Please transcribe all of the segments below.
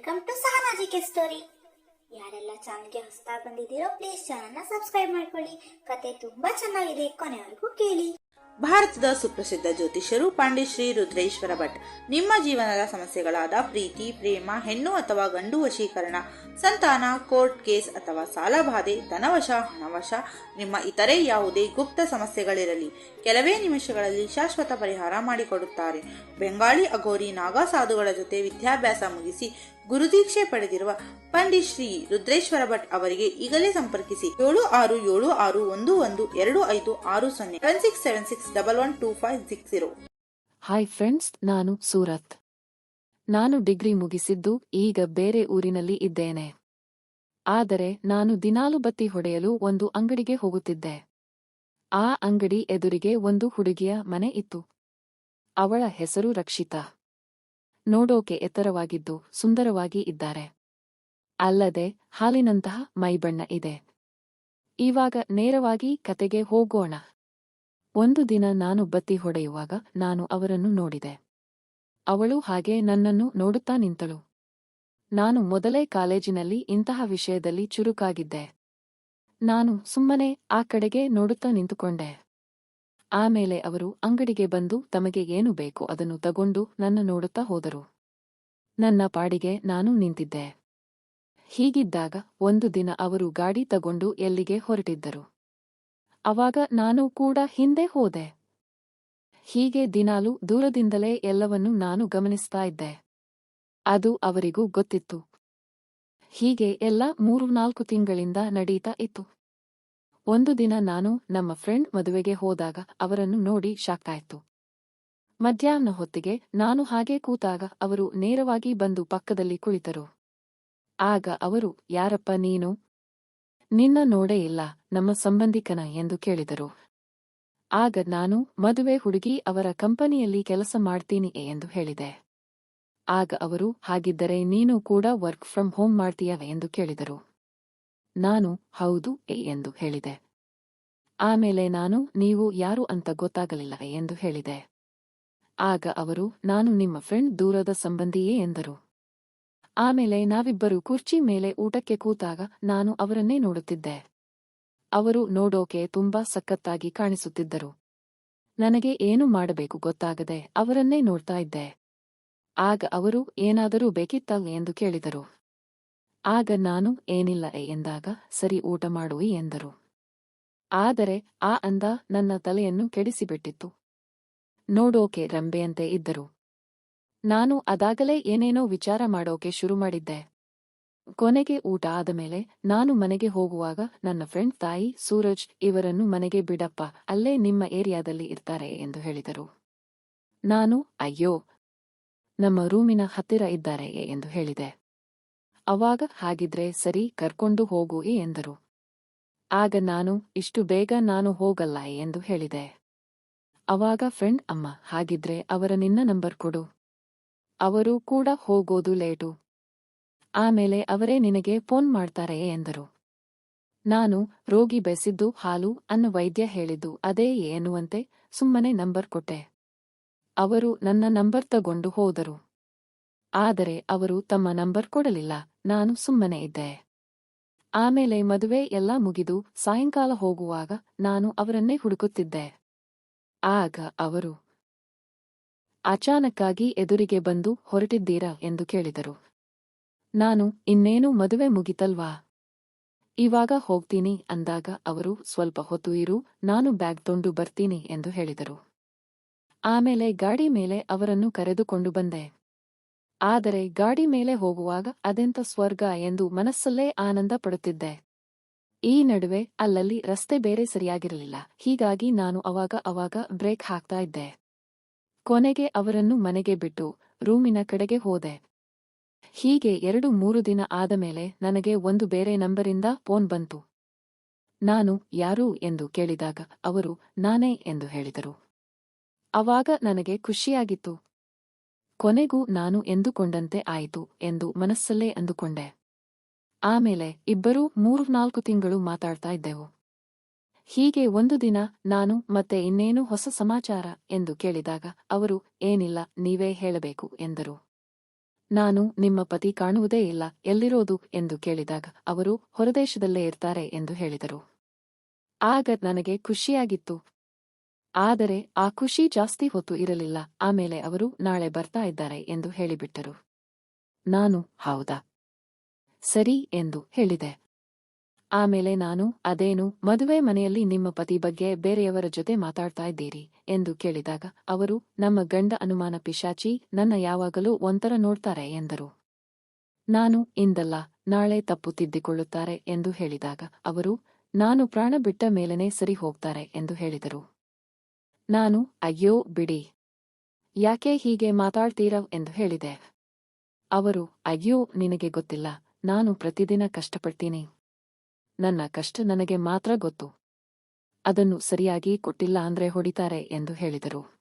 Welcome to ಸಹನಾಜಿಕೆ story. ಯಾರೆಲ್ಲ ಚಾನಲ್ಗೆ ಹೊಸ್ತಾ ಬಂದಿದ್ದೀರೋ please ಚಾನಲ್ನ ಸಬ್ಸ್ಕ್ರೈಬ್ ಮಾಡ್ಕೊಳ್ಳಿ. ಕತೆ ತುಂಬಾ ಚೆನ್ನಾಗಿದೆ, ಕೊನೆವರೆಗೂ ಕೇಳಿ. ಭಾರತದ ಸುಪ್ರಸಿದ್ಧ ಜ್ಯೋತಿಷ್ಯರು ಪಾಂಡಿಶ್ರೀ ರುದ್ರೇಶ್ವರ ಭಟ್. ನಿಮ್ಮ ಜೀವನದ ಸಮಸ್ಯೆಗಳಾದ ಪ್ರೀತಿ, ಪ್ರೇಮ, ಹೆಣ್ಣು ಅಥವಾ ಗಂಡು ವಶೀಕರಣ ಸಂತಾನ, ಕೋರ್ಟ್ ಕೇಸ್ ಅಥವಾ ಸಾಲಬಾಧೆ ಧನವಶ, ಹಣವಶ, ನಿಮ್ಮ ಇತರೆ ಯಾವುದೇ ಗುಪ್ತ ಸಮಸ್ಯೆಗಳಿರಲಿ. ಕೆಲವೇ ನಿಮಿಷಗಳಲ್ಲಿ ಶಾಶ್ವತ ಪರಿಹಾರ ಮಾಡಿಕೊಡುತ್ತಾರೆ. ಬೆಂಗಾಳಿ ಅಘೋರಿ ನಾಗಾ ಸಾಧುಗಳ ಜೊತೆ ವಿದ್ಯಾಭ್ಯಾಸ ಮುಗಿಸಿ ಗುರುದೀಕ್ಷೆ ಪಡೆದಿರುವ ಪಂಡಿತ್ ಶ್ರೀ ರುದ್ರೇಶ್ವರ ಭಟ್ ಅವರಿಗೆ ಈಗಲೇ ಸಂಪರ್ಕಿಸಿ. ಏಳು ಆರು ಏಳು ಆರು ಒಂದು ಒಂದು ಎರಡು ಐದು ಆರು ಸೊನ್ನೆ six seven six double one two five six zero hi friends ನಾನು ಸೂರತ್. ನಾನು ಡಿಗ್ರಿ ಮುಗಿಸಿದ್ದು ಈಗ ಬೇರೆ ಊರಿನಲ್ಲಿ ಇದ್ದೇನೆ. ಆದರೆ ನಾನು ದಿನಾಲು ಬತ್ತಿ ಹೊಡೆಯಲು ಒಂದು ಅಂಗಡಿಗೆ ಹೋಗುತ್ತಿದ್ದೆ. ಆ ಅಂಗಡಿ ಎದುರಿಗೆ ಒಂದು ಹುಡುಗಿಯ ಮನೆ ಇತ್ತು. ಅವಳ ಹೆಸರು ರಕ್ಷಿತಾ. ನೋಡೋಕೆ ಎತ್ತರವಾಗಿದ್ದು ಸುಂದರವಾಗಿ ಇದ್ದಾರೆ. ಅಲ್ಲದೆ ಹಾಲಿನಂತಹ ಮೈಬಣ್ಣ ಇದೆ. ಇವಾಗ ನೇರವಾಗಿ ಕತೆಗೆ ಹೋಗೋಣ. ಒಂದು ದಿನ ನಾನು ಬತ್ತಿ ಹೊಡೆಯುವಾಗ ನಾನು ಅವರನ್ನು ನೋಡಿದೆ. ಅವಳು ಹಾಗೆ ನನ್ನನ್ನು ನೋಡುತ್ತಾ ನಿಂತಳು. ನಾನು ಮೊದಲೇ ಕಾಲೇಜಿನಲ್ಲಿ ಇಂತಹ ವಿಷಯದಲ್ಲಿ ಚುರುಕಾಗಿದ್ದೆ. ನಾನು ಸುಮ್ಮನೆ ಆ ಕಡೆಗೆ ನೋಡುತ್ತಾ ನಿಂತುಕೊಂಡೆ. ಆಮೇಲೆ ಅವರು ಅಂಗಡಿಗೆ ಬಂದು ತಮಗೆ ಏನು ಬೇಕು ಅದನ್ನು ತಗೊಂಡು ನನ್ನ ನೋಡುತ್ತಾ ಹೋದರು. ನನ್ನ ಪಾಡಿಗೆ ನಾನು ನಿಂತಿದ್ದೆ. ಹೀಗಿದ್ದಾಗ ಒಂದು ದಿನ ಅವರು ಗಾಡಿ ತಗೊಂಡು ಎಲ್ಲಿಗೆ ಹೊರಟಿದ್ದರು. ಅವಾಗ ನಾನು ಕೂಡ ಹಿಂದೆ ಹೋದೆ. ಹೀಗೆ ದಿನಾಲು ದೂರದಿಂದಲೇ ಎಲ್ಲವನ್ನೂ ನಾನು ಗಮನಿಸ್ತಾ ಇದ್ದೆ. ಅದು ಅವರಿಗೂ ಗೊತ್ತಿತ್ತು. ಹೀಗೆ ಎಲ್ಲ ಮೂರು ನಾಲ್ಕು ತಿಂಗಳಿಂದ ನಡೀತಾ ಇತ್ತು. ಒಂದು ದಿನ ನಾನು ನಮ್ಮ ಫ್ರೆಂಡ್ ಮದುವೆಗೆ ಹೋದಾಗ ಅವರನ್ನು ನೋಡಿ ಶಾಕಾಯ್ತು ಮಧ್ಯಾಹ್ನ ಹೊತ್ತಿಗೆ ನಾನು ಹಾಗೆ ಕೂತಾಗ ಅವರು ನೇರವಾಗಿ ಬಂದು ಪಕ್ಕದಲ್ಲಿ ಕುಳಿತರು. ಆಗ ಅವರು, ಯಾರಪ್ಪ ನೀನು? ನಿನ್ನ ನೋಡೇ ಇಲ್ಲ, ನಮ್ಮ ಸಂಬಂಧಿಕನ, ಎಂದು ಕೇಳಿದರು. ಆಗ ನಾನು ಮದುವೆ ಹುಡುಗಿ ಅವರ ಕಂಪನಿಯಲ್ಲಿ ಕೆಲಸ ಮಾಡ್ತೀನಿ ಎಂದು ಹೇಳಿದೆ. ಆಗ ಅವರು, ಹಾಗಿದ್ದರೆ ನೀನು ಕೂಡ ವರ್ಕ್ ಫ್ರಮ್ ಹೋಮ್ ಮಾಡ್ತೀಯವೆ? ಎಂದು ಕೇಳಿದರು. ನಾನು, ಹೌದು ಎ ಎಂದು ಹೇಳಿದೆ. ಆಮೇಲೆ ನಾನು, ನೀವು ಯಾರು ಅಂತ ಗೊತ್ತಾಗಲಿಲ್ಲ ಎಂದು ಹೇಳಿದೆ. ಆಗ ಅವರು, ನಾನು ನಿಮ್ಮ ಫ್ರೆಂಡ್ ದೂರದ ಸಂಬಂಧಿಯೇ, ಎಂದರು. ಆಮೇಲೆ ನಾವಿಬ್ಬರು ಕುರ್ಚಿ ಮೇಲೆ ಊಟಕ್ಕೆ ಕೂತಾಗ ನಾನು ಅವರನ್ನೇ ನೋಡುತ್ತಿದ್ದೆ. ಅವರು ನೋಡೋಕೆ ತುಂಬಾ ಸಖತ್ತಾಗಿ ಕಾಣಿಸುತ್ತಿದ್ದರು. ನನಗೆ ಏನು ಮಾಡಬೇಕು ಗೊತ್ತಾಗದೆ ಅವರನ್ನೇ ನೋಡ್ತಾ ಇದ್ದೆ. ಆಗ ಅವರು, ಏನಾದರೂ ಬೇಕಿತ್ತಲ್ಲ ಎಂದು ಕೇಳಿದರು. ಆಗ ನಾನು, ಏನಿಲ್ಲ ಎಂದಾಗ, ಸರಿ ಊಟ ಮಾಡುವಿ ಎಂದರು. ಆದರೆ, ಆ ಅಂದ ನನ್ನ ತಲೆಯನ್ನು ಕೆಡಿಸಿಬಿಟ್ಟಿತ್ತು. ನೋಡೋಕೆ ರಂಬೆಯಂತೆ ಇದ್ದರು. ನಾನು ಅದಾಗಲೇ ಏನೇನೋ ವಿಚಾರ ಮಾಡೋಕೆ ಶುರು ಮಾಡಿದ್ದೆ. ಕೊನೆಗೆ ಊಟ ಆದಮೇಲೆ ನಾನು ಮನೆಗೆ ಹೋಗುವಾಗ ನನ್ನ ಫ್ರೆಂಡ್ ತಾಯಿ, ಸೂರಜ್ ಇವರನ್ನು ಮನೆಗೆ ಬಿಡಪ್ಪ, ಅಲ್ಲೇ ನಿಮ್ಮ ಏರಿಯಾದಲ್ಲಿ ಇರ್ತಾರೆ ಎಂದು ಹೇಳಿದರು. ನಾನು, ಅಯ್ಯೋ, ನಮ್ಮ ರೂಮಿನ ಹತ್ತಿರ ಇದ್ದಾರೆ ಎಂದು ಹೇಳಿದೆ. ಅವಾಗ ಹಾಗಿದ್ರೆ ಸರಿ, ಕರ್ಕೊಂಡು ಹೋಗು ಎಂದರು. ಆಗ ನಾನು, ಇಷ್ಟು ಬೇಗ ನಾನು ಹೋಗಲ್ಲ ಎಂದು ಹೇಳಿದೆ. ಅವಾಗ ಫ್ರೆಂಡ್, ಅಮ್ಮ, ಹಾಗಿದ್ರೆ ಅವರ ನಿನ್ನ ನಂಬರ್ ಕೊಡು. ಅವರು ಕೂಡ ಹೋಗೋದು ಲೇಟು. ಆಮೇಲೆ ಅವರೇ ನಿನಗೆ ಫೋನ್ ಮಾಡ್ತಾರೆ ಎಂದರು. ನಾನು ರೋಗಿ ಬೆಸಿದ್ದು ಹಾಲು ಅನ್ನು ವೈದ್ಯ ಹೇಳಿದ್ದು, ಅದೇ ಎನ್ನುವಂತೆ ಸುಮ್ಮನೆ ನಂಬರ್ ಕೊಟ್ಟೆ. ಅವರು ನನ್ನ ನಂಬರ್ ತಗೊಂಡು ಹೋದರು. ಆದರೆ ಅವರು ತಮ್ಮ ನಂಬರ್ ಕೊಡಲಿಲ್ಲ, ನಾನು ಸುಮ್ಮನೆ ಇದ್ದೆ. ಆಮೇಲೆ ಮದುವೆ ಎಲ್ಲ ಮುಗಿದು ಸಾಯಂಕಾಲ ಹೋಗುವಾಗ ನಾನು ಅವರನ್ನೇ ಹುಡುಕುತ್ತಿದ್ದೆ. ಆಗ ಅವರು, ಅಚಾನಕ್ಕಾಗಿ ಎದುರಿಗೆ ಬಂದು ಹೊರಟಿದ್ದೀರಾ? ಎಂದು ಕೇಳಿದರು. ನಾನು ಇನ್ನೇನು ಮದುವೆ ಮುಗಿತಲ್ವಾ? ಇವಾಗ ಹೋಗ್ತೀನಿ ಅಂದಾಗ ಅವರು ಸ್ವಲ್ಪ ಹೊತ್ತು ಇರು, ನಾನು ಬ್ಯಾಗ್ ತೊಂಡು ಬರ್ತೀನಿ ಎಂದು ಹೇಳಿದರು. ಆಮೇಲೆ ಗಾಡಿ ಮೇಲೆ ಅವರನ್ನು ಕರೆದುಕೊಂಡು ಬಂದೆ. ಆದರೆ ಗಾಡಿ ಮೇಲೆ ಹೋಗುವಾಗ ಅದೆಂತ ಸ್ವರ್ಗ ಎಂದು ಮನಸ್ಸಲ್ಲೇ ಆನಂದ ಪಡುತ್ತಿದ್ದೆ. ಈ ನಡುವೆ ಅಲ್ಲಲ್ಲಿ ರಸ್ತೆ ಬೇರೆ ಸರಿಯಾಗಿರಲಿಲ್ಲ, ಹೀಗಾಗಿ ನಾನು ಅವಾಗ ಅವಾಗ ಬ್ರೇಕ್ ಹಾಕ್ತಾ ಇದ್ದೆ. ಕೊನೆಗೆ ಅವರನ್ನು ಮನೆಗೆ ಬಿಟ್ಟು ರೂಮಿನ ಕಡೆಗೆ ಹೋದೆ. ಹೀಗೆ ಎರಡು ಮೂರು ದಿನ ಆದ ಮೇಲೆ ನನಗೆ ಒಂದು ಬೇರೆ ನಂಬರಿಂದ ಫೋನ್ ಬಂತು. ನಾನು ಯಾರು ಎಂದು ಕೇಳಿದಾಗ ಅವರು, ನಾನೇ ಎಂದು ಹೇಳಿದರು. ಅವಾಗ ನನಗೆ ಖುಷಿಯಾಗಿತ್ತು. ಕೊನೆಗೂ ನಾನು ಎಂದುಕೊಂಡಂತೆ ಆಯಿತು ಎಂದು ಮನಸ್ಸಲ್ಲೇ ಅಂದುಕೊಂಡೆ. ಆಮೇಲೆ ಇಬ್ಬರೂ ಮೂರು ನಾಲ್ಕು ತಿಂಗಳು ಮಾತಾಡ್ತಾ ಇದ್ದೆವು. ಹೀಗೆ ಒಂದು ದಿನ ನಾನು ಮತ್ತೆ ಇನ್ನೇನು ಹೊಸ ಸಮಾಚಾರ ಎಂದು ಕೇಳಿದಾಗ ಅವರು, ಏನಿಲ್ಲ, ನೀವೇ ಹೇಳಬೇಕು ಎಂದರು. ನಾನು ನಿಮ್ಮ ಪತಿ ಕಾಣುವುದೇ ಇಲ್ಲ, ಎಲ್ಲಿರೋದು ಎಂದು ಕೇಳಿದಾಗ ಅವರು ಹೊರದೇಶದಲ್ಲೇ ಇರ್ತಾರೆ ಎಂದು ಹೇಳಿದರು. ಆಗ ನನಗೆ ಖುಷಿಯಾಗಿತ್ತು. ಆದರೆ ಆ ಖುಷಿ ಜಾಸ್ತಿ ಹೊತ್ತು ಇರಲಿಲ್ಲ, ಆಮೇಲೆ ಅವರು ನಾಳೆ ಬರ್ತಾ ಇದ್ದಾರೆ ಎಂದು ಹೇಳಿಬಿಟ್ಟರು. ನಾನು ಹೌದಾ? ಸರಿ ಎಂದು ಹೇಳಿದೆ. ಆಮೇಲೆ ನಾನು, ಅದೇನು, ಮದುವೆ ಮನೆಯಲ್ಲಿ ನಿಮ್ಮ ಪತಿ ಬಗ್ಗೆ ಬೇರೆಯವರ ಜೊತೆ ಮಾತಾಡ್ತಾ ಇದ್ದೀರಿ, ಎಂದು ಕೇಳಿದಾಗ, ಅವರು, ನಮ್ಮ ಗಂಡ ಅನುಮಾನ ಪಿಶಾಚಿ, ನನ್ನ ಯಾವಾಗಲೂ ಒಂಥರ ನೋಡ್ತಾರೆ, ಎಂದರು. ನಾನು, ಇಂದಲ್ಲ, ನಾಳೆ ತಪ್ಪು ತಿದ್ದಿಕೊಳ್ಳುತ್ತಾರೆ, ಎಂದು ಹೇಳಿದಾಗ, ಅವರು, ನಾನು ಪ್ರಾಣ ಬಿಟ್ಟ ಮೇಲನೆ ಸರಿ ಹೋಗ್ತಾರೆ, ಎಂದು ಹೇಳಿದರು. ನಾನು, ಅಯ್ಯೋ, ಬಿಡಿ. ಯಾಕೆ ಹೀಗೆ ಮಾತಾಡ್ತೀರ, ಎಂದು ಹೇಳಿದೆ. ಅವರು, ಅಯ್ಯೋ, ನಿನಗೆ ಗೊತ್ತಿಲ್ಲ, ನಾನು ಪ್ರತಿದಿನ ಕಷ್ಟಪಡ್ತೀನಿ. ನನ್ನ ಕಷ್ಟ ನನಗೆ ಮಾತ್ರ ಗೊತ್ತು. ಅದನ್ನು ಸರಿಯಾಗಿ ಕೊಟ್ಟಿಲ್ಲ ಅಂದ್ರೆ ಹೊಡಿತಾರೆ ಎಂದು ಹೇಳಿದರು.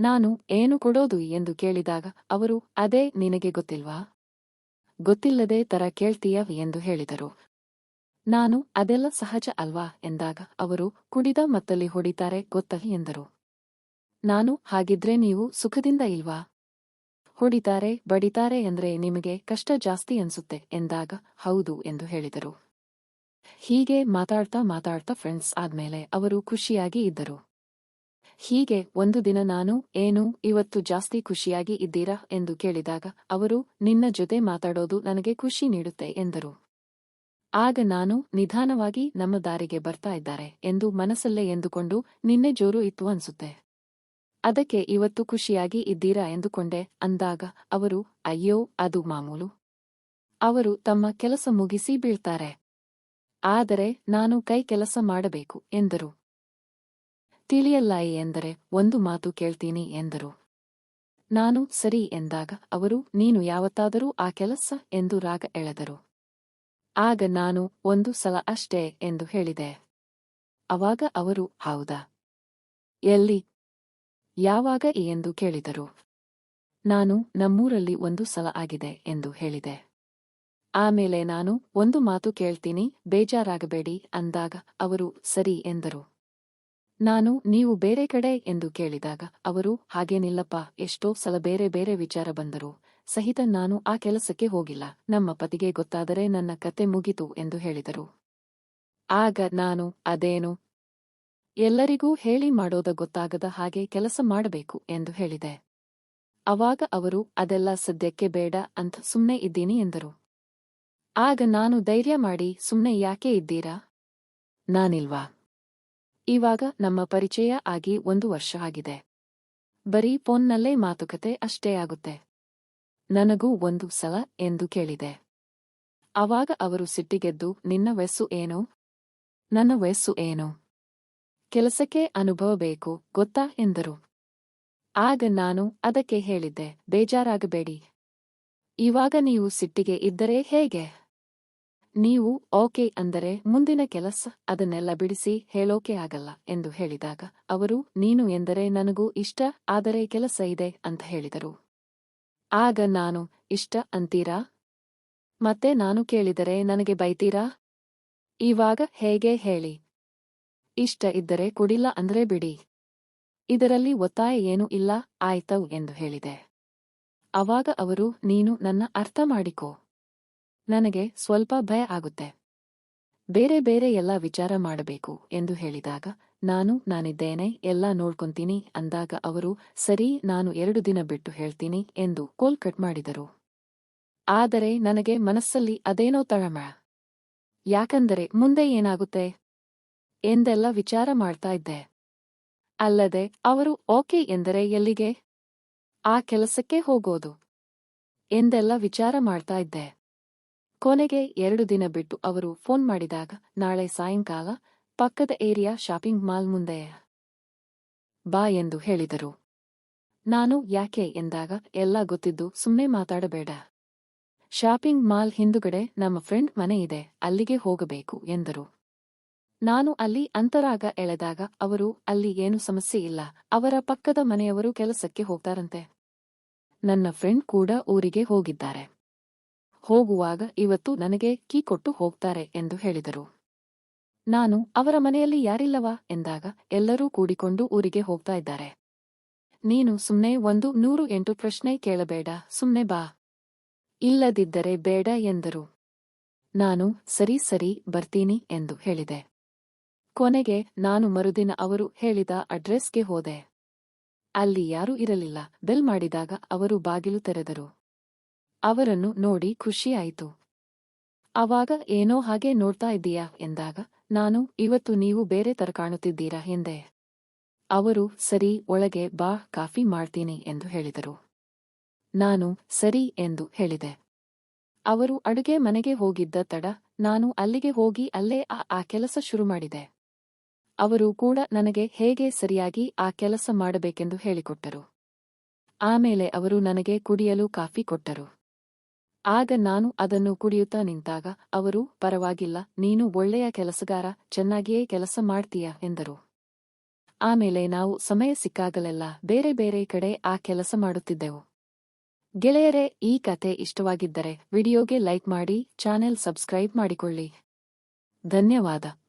ನಾನು ಏನು ಕೊಡೋದು ಎಂದು ಕೇಳಿದಾಗ ಅವರು, ಅದೇ ನಿನಗೆ ಗೊತ್ತಿಲ್ವಾ? ಗೊತ್ತಿಲ್ಲದೆ ತರ ಕೇಳ್ತೀಯ? ಎಂದು ಹೇಳಿದರು. ನಾನು ಅದೆಲ್ಲ ಸಹಜ ಅಲ್ವಾ? ಎಂದಾಗ ಅವರು, ಕುಡಿದ ಮತ್ತಲ್ಲಿ ಹೊಡಿತಾರೆ ಗೊತ್ತ? ಎಂದರು. ನಾನು ಹಾಗಿದ್ರೆ ನೀವು ಸುಖದಿಂದ ಇಲ್ವಾ? ಹೊಡಿತಾರೆ, ಬಡಿತಾರೆ ಅಂದ್ರೆ ನಿಮಗೆ ಕಷ್ಟ ಜಾಸ್ತಿ ಅನ್ಸುತ್ತೆ? ಎಂದಾಗ, ಹೌದು, ಎಂದು ಹೇಳಿದರು. ಹೀಗೆ ಮಾತಾಡ್ತಾ ಮಾತಾಡ್ತಾ ಫ್ರೆಂಡ್ಸ್ ಆದ್ಮೇಲೆ ಅವರು ಖುಷಿಯಾಗಿ ಇದ್ದರು. ಹೀಗೆ ಒಂದು ದಿನ ನಾನು, ಏನು, ಇವತ್ತು ಜಾಸ್ತಿ ಖುಷಿಯಾಗಿ ಇದ್ದೀರಾ ಎಂದು ಕೇಳಿದಾಗ ಅವರು, ನಿನ್ನ ಜೊತೆ ಮಾತಾಡೋದು ನನಗೆ ಖುಷಿ ನೀಡುತ್ತೆ ಎಂದರು. ಆಗ ನಾನು, ನಿಧಾನವಾಗಿ ನಮ್ಮ ದಾರಿಗೆ ಬರ್ತಾ ಇದ್ದಾರೆ ಎಂದು ಮನಸ್ಸಲ್ಲೇ ಎಂದುಕೊಂಡು ನಿನ್ನೆ ಜೋರು ಇತ್ತು ಅನ್ಸುತ್ತೆ. ಅದಕ್ಕೆ ಇವತ್ತು ಖುಷಿಯಾಗಿ ಇದ್ದೀರಾ ಎಂದುಕೊಂಡೆ, ಅಂದಾಗ ಅವರು, ಅಯ್ಯೋ, ಅದು ಮಾಮೂಲು. ಅವರು ತಮ್ಮ ಕೆಲಸ ಮುಗಿಸಿ ಬೀಳ್ತಾರೆ. ಆದರೆ ನಾನು ಕೈ ಕೆಲಸ ಮಾಡಬೇಕು, ಎಂದರು. ತಿಳಿಯಲ್ಲಾಯಿ ಎಂದರೆ ಒಂದು ಮಾತು ಕೇಳ್ತೀನಿ, ಎಂದರು. ನಾನು ಸರಿ ಎಂದಾಗ ಅವರು, ನೀನು ಯಾವತ್ತಾದರೂ ಆ ಕೆಲಸ ಎಂದು ರಾಗ ಎಳೆದರು. ಆಗ ನಾನು ಒಂದು ಸಲ ಅಷ್ಟೇ ಎಂದು ಹೇಳಿದೆ. ಅವಾಗ ಅವರು, ಹೌದಾ? ಎಲ್ಲಿ? ಯಾವಾಗ ಎಂದು ಕೇಳಿದರು. ನಾನು ನಮ್ಮೂರಲ್ಲಿ ಒಂದು ಸಲ ಆಗಿದೆ ಎಂದು ಹೇಳಿದೆ. ಆಮೇಲೆ ನಾನು ಒಂದು ಮಾತು ಕೇಳ್ತೀನಿ, ಬೇಜಾರಾಗಬೇಡಿ ಅಂದಾಗ ಅವರು, ಸರಿ ಎಂದರು. ನಾನು, ನೀವು ಬೇರೆ ಕಡೆ ಎಂದು ಕೇಳಿದಾಗ ಅವರು, ಹಾಗೇನಿಲ್ಲಪ್ಪ, ಎಷ್ಟೋ ಸಲ ಬೇರೆ ಬೇರೆ ವಿಚಾರ ಬಂದರು. ಸಹಿತ ನಾನು ಆ ಕೆಲಸಕ್ಕೆ ಹೋಗಿಲ್ಲ, ನಮ್ಮ ಪತಿಗೆ ಗೊತ್ತಾದರೆ ನನ್ನ ಕತೆ ಮುಗಿತು ಎಂದು ಹೇಳಿದರು. ಆಗ ನಾನು, ಅದೇನು? ಎಲ್ಲರಿಗೂ ಹೇಳಿ ಮಾಡೋದ ಗೊತ್ತಾಗದ ಹಾಗೆ ಕೆಲಸ ಮಾಡಬೇಕು ಎಂದು ಹೇಳಿದೆ. ಅವಾಗ ಅವರು, ಅದೆಲ್ಲ ಸದ್ಯಕ್ಕೆ ಬೇಡ ಅಂತ ಸುಮ್ಮನೆ ಇದ್ದೀನಿ ಎಂದರು. ಆಗ ನಾನು ಧೈರ್ಯ ಮಾಡಿ ಸುಮ್ಮನೆ ಯಾಕೆ ಇದ್ದೀರಾ? ನಾನಿಲ್ವಾ? ಇವಾಗ ನಮ್ಮ ಪರಿಚಯ ಆಗಿ ಒಂದು ವರ್ಷ ಆಗಿದೆ. ಬರೀ ಫೋನ್ನಲ್ಲೇ ಮಾತುಕತೆ ಅಷ್ಟೇ ಆಗುತ್ತೆ. ನನಗೂ ಒಂದು ಸಲ ಎಂದು ಕೇಳಿದೆ. ಅವಾಗ ಅವರು ಸಿಟ್ಟಿಗೆದ್ದು, ನಿನ್ನ ವಯಸ್ಸು ಏನು? ನನ್ನ ವಯಸ್ಸು ಏನು? ಕೆಲಸಕ್ಕೆ ಅನುಭವ ಬೇಕು, ಗೊತ್ತಾ? ಎಂದರು. ಆಗ ನಾನು ಅದಕ್ಕೆ ಹೇಳಿದ್ದೆ, ಬೇಜಾರಾಗಬೇಡಿ. ಇವಾಗ ನೀವು ಸಿಟ್ಟಿಗೆ ಇದ್ದರೆ ಹೇಗೆ? ನೀವು ಓಕೆ ಅಂದರೆ ಮುಂದಿನ ಕೆಲಸ ಅದನ್ನೆಲ್ಲ ಬಿಡಿಸಿ ಹೇಳೋಕೆ ಆಗಲ್ಲ ಎಂದು ಹೇಳಿದಾಗ, ಅವರು, ನೀನು ಎಂದರೆ ನನಗೂ ಇಷ್ಟ, ಆದರೆ ಕೆಲಸ ಇದೆ ಅಂತ ಹೇಳಿದರು. ಆಗ ನಾನು, ಇಷ್ಟ ಅಂತೀರಾ? ಮತ್ತೆ ನಾನು ಕೇಳಿದರೆ ನನಗೆ ಬೈತೀರಾ? ಇವಾಗ ಹೇಗೆ ಹೇಳಿ? ಇಷ್ಟ ಇದ್ದರೆ ಕೊಡಿಲ್ಲ ಅಂದ್ರೆ ಬಿಡಿ. ಇದರಲ್ಲಿ ಒತ್ತಾಯ ಏನೂ ಇಲ್ಲ ಆಯ್ತವು ಎಂದು ಹೇಳಿದೆ. ಅವಾಗ ಅವರು, ನೀನು ನನ್ನ ಅರ್ಥ ಮಾಡಿಕೋ. ನನಗೆ ಸ್ವಲ್ಪ ಭಯ ಆಗುತ್ತೆ. ಬೇರೆ ಬೇರೆ ಎಲ್ಲ ವಿಚಾರ ಮಾಡಬೇಕು ಎಂದು ಹೇಳಿದಾಗ, ನಾನು ನಾನಿದ್ದೇನೆ, ಎಲ್ಲ ನೋಡ್ಕೊಂತೀನಿ ಅಂದಾಗ ಅವರು, ಸರಿ, ನಾನು ಎರಡು ದಿನ ಬಿಟ್ಟು ಹೇಳ್ತೀನಿ ಎಂದು ಕೋಲ್ ಕಟ್ ಮಾಡಿದರು. ಆದರೆ ನನಗೆ ಮನಸ್ಸಲ್ಲಿ ಅದೇನೋ ತಳಮಳ. ಯಾಕಂದರೆ ಮುಂದೆ ಏನಾಗುತ್ತೆ? ಎಂದೆಲ್ಲ ವಿಚಾರ ಮಾಡ್ತಾ ಇದ್ದೆ. ಅಲ್ಲದೆ, ಅವರು, ಓಕೆ ಎಂದರೆ ಎಲ್ಲಿಗೆ? ಆ ಕೆಲಸಕ್ಕೆ ಹೋಗೋದು. ಎಂದೆಲ್ಲ ವಿಚಾರ ಮಾಡ್ತಾ ಇದ್ದೆ. ಕೊನೆಗೆ ಎರಡು ದಿನ ಬಿಟ್ಟು ಅವರು ಫೋನ್ ಮಾಡಿದಾಗ ನಾಳೆ ಸಾಯಂಕಾಲ ಪಕ್ಕದ ಏರಿಯಾ ಶಾಪಿಂಗ್ ಮಾಲ್ ಮುಂದೆ ಬಾ ಎಂದು ಹೇಳಿದರು. ನಾನು ಯಾಕೆ ಎಂದಾಗ ಎಲ್ಲ ಗೊತ್ತಿದ್ದು ಸುಮ್ಮನೆ ಮಾತಾಡಬೇಡ. ಶಾಪಿಂಗ್ ಮಾಲ್ ಹಿಂದುಗಡೆ ನಮ್ಮ ಫ್ರೆಂಡ್ ಮನೆ ಇದೆ, ಅಲ್ಲಿಗೆ ಹೋಗಬೇಕು ಎಂದರು. ನಾನು ಅಲ್ಲಿ ಅಂತರಾಗ ಎಳೆದಾಗ ಅವರು ಅಲ್ಲಿ ಏನು ಸಮಸ್ಯೆ ಇಲ್ಲ, ಅವರ ಪಕ್ಕದ ಮನೆಯವರು ಕೆಲಸಕ್ಕೆ ಹೋಗ್ತಾರಂತೆ. ನನ್ನ ಫ್ರೆಂಡ್ ಕೂಡ ಊರಿಗೆ ಹೋಗಿದ್ದಾರೆ. ಹೋಗುವಾಗ ಇವತ್ತು ನನಗೆ ಕೀ ಕೊಟ್ಟು ಹೋಗ್ತಾರೆ ಎಂದು ಹೇಳಿದರು. ನಾನು, ಅವರ ಮನೆಯಲ್ಲಿ ಯಾರಿಲ್ಲವಾ? ಎಂದಾಗ ಎಲ್ಲರೂ ಕೂಡಿಕೊಂಡು ಊರಿಗೆ ಹೋಗ್ತಾ ಇದ್ದಾರೆ. ನೀನು ಸುಮ್ನೆ ಒಂದು ನೂರು ಎಂಟು ಪ್ರಶ್ನೆ ಕೇಳಬೇಡ, ಸುಮ್ನೆ ಬಾ. ಇಲ್ಲದಿದ್ದರೆ ಬೇಡ ಎಂದರು. ನಾನು, ಸರಿ ಸರಿ, ಬರ್ತೀನಿ ಎಂದು ಹೇಳಿದೆ. ಕೊನೆಗೆ ನಾನು ಮರುದಿನ ಅವರು ಹೇಳಿದ ಅಡ್ರೆಸ್ಗೆ ಹೋದೆ. ಅಲ್ಲಿ ಯಾರೂ ಇರಲಿಲ್ಲ. ಬೆಲ್ ಮಾಡಿದಾಗ ಅವರು ಬಾಗಿಲು ತೆರೆದರು. ಅವರನ್ನು ನೋಡಿ ಖುಷಿಯಾಯಿತು. ಅವಾಗ ಏನೋ ಹಾಗೆ ನೋಡ್ತಾ ಇದ್ದೀಯಾ? ಎಂದಾಗ, ನಾನು ಇವತ್ತು ನೀವು ಬೇರೆ ತರ ಕಾಣುತ್ತಿದ್ದೀರಾ? ಎಂದೆ. ಅವರು ಸರಿ, ಒಳಗೆ ಬಾ, ಕಾಫಿ ಮಾಡ್ತೀನಿ, ಎಂದು ಹೇಳಿದರು. ನಾನು ಸರಿ, ಎಂದು ಹೇಳಿದೆ. ಅವರು ಅಡುಗೆ ಮನೆಗೆ ಹೋಗಿದ್ದ ತಡ, ನಾನು ಅಲ್ಲಿಗೆ ಹೋಗಿ ಅಲ್ಲೇ ಆ ಆ ಕೆಲಸ ಶುರು ಮಾಡಿದೆ. ಅವರು ಕೂಡ ನನಗೆ ಹೇಗೆ ಸರಿಯಾಗಿ ಆ ಕೆಲಸ ಮಾಡಬೇಕೆಂದು ಹೇಳಿಕೊಟ್ಟರು. ಆಮೇಲೆ ಅವರು ನನಗೆ ಕುಡಿಯಲು ಕಾಫಿ ಕೊಟ್ಟರು. ಆಗ ನಾನು ಅದನ್ನು ಕುಡಿಯುತ್ತಾ ನಿಂತಾಗ ಅವರು, ಪರವಾಗಿಲ್ಲ, ನೀನು ಒಳ್ಳೆಯ ಕೆಲಸಗಾರ, ಚೆನ್ನಾಗಿಯೇ ಕೆಲಸ ಮಾಡ್ತೀಯ, ಎಂದರು. ಆಮೇಲೆ ನಾವು ಸಮಯ ಸಿಕ್ಕಾಗಲೆಲ್ಲ ಬೇರೆ ಬೇರೆ ಕಡೆ ಆ ಕೆಲಸ ಮಾಡುತ್ತಿದ್ದೆವು. ಗೆಳೆಯರೇ, ಈ ಕತೆ ಇಷ್ಟವಾಗಿದ್ದರೆ ವಿಡಿಯೋಗೆ ಲೈಕ್ ಮಾಡಿ, ಚಾನೆಲ್ ಸಬ್ಸ್ಕ್ರೈಬ್ ಮಾಡಿಕೊಳ್ಳಿ. ಧನ್ಯವಾದ.